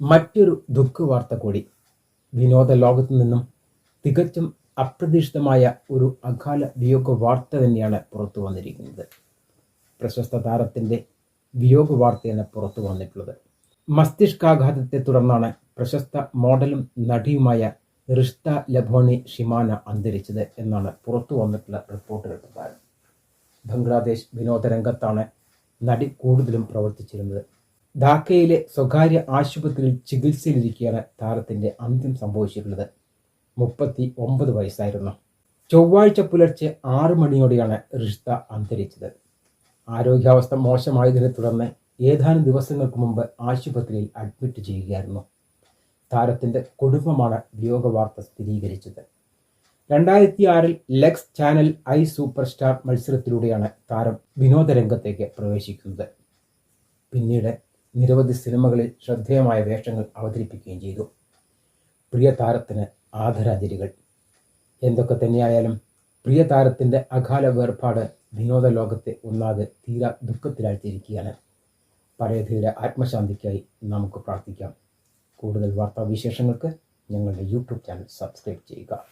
മറ്റൊരു ദുഃഖവാർത്ത കൂടി. വിനോദ ലോകത്തു നിന്നും തികച്ചും അപ്രതീക്ഷിതമായ ഒരു അകാല വിയോഗ വാർത്ത തന്നെയാണ് പുറത്തു വന്നിരിക്കുന്നത്. പ്രശസ്ത താരത്തിന്റെ വിയോഗ വാർത്തയാണ് പുറത്തു വന്നിട്ടുള്ളത്. മസ്തിഷ്കാഘാതത്തെ തുടർന്നാണ് പ്രശസ്ത മോഡലും നടിയുമായ റിഷ്ത ലഭോണി ഷിമാന അന്തരിച്ചത് എന്നാണ് പുറത്തു വന്നിട്ടുള്ള റിപ്പോർട്ടുകൾ പ്രകാരം ബംഗ്ലാദേശ് വിനോദരംഗത്താണ് നടി കൂടുതലും പ്രവർത്തിച്ചിരുന്നത്. ധാക്കയിലെ സ്വകാര്യ ആശുപത്രിയിൽ ചികിത്സയിലിരിക്കെയാണ് താരത്തിന്റെ അന്ത്യം സംഭവിച്ചിട്ടുള്ളത്. മുപ്പത്തി ഒമ്പത് വയസ്സായിരുന്നു. ചൊവ്വാഴ്ച പുലർച്ചെ ആറ് മണിയോടെയാണ് റിഷ്ത അന്തരിച്ചത്. ആരോഗ്യാവസ്ഥ മോശമായതിനെ തുടർന്ന് ഏതാനും ദിവസങ്ങൾക്ക് മുമ്പ് ആശുപത്രിയിൽ അഡ്മിറ്റ് ചെയ്യുകയായിരുന്നു. താരത്തിന്റെ കുടുംബമാണ് വിയോഗ വാർത്ത സ്ഥിരീകരിച്ചത്. രണ്ടായിരത്തി ആറിൽ ലെക്സ് ചാനൽ ഐ സൂപ്പർ സ്റ്റാർ മത്സരത്തിലൂടെയാണ് താരം വിനോദരംഗത്തേക്ക് പ്രവേശിക്കുന്നത്. പിന്നീട് നിരവധി സിനിമകളിൽ ശ്രദ്ധേയമായ വേഷങ്ങൾ അവതരിപ്പിക്കുകയും ചെയ്തു. പ്രിയ താരത്തിന് ആദരാഞ്ജലികൾ. എന്തൊക്കെ തന്നെയായാലും പ്രിയ താരത്തിന്റെ അകാല വേർപാട് വിനോദ ലോകത്തെ ഒന്നാകെ തീര ദുഃഖത്തിലാഴ്ത്തിയിരിക്കുകയാണ്. പഴയതീരെ ആത്മശാന്തിക്കായി നമുക്ക് പ്രാർത്ഥിക്കാം. കൂടുതൽ വാർത്താവിശേഷങ്ങൾക്ക് ഞങ്ങളുടെ യൂട്യൂബ് ചാനൽ സബ്സ്ക്രൈബ് ചെയ്യുക.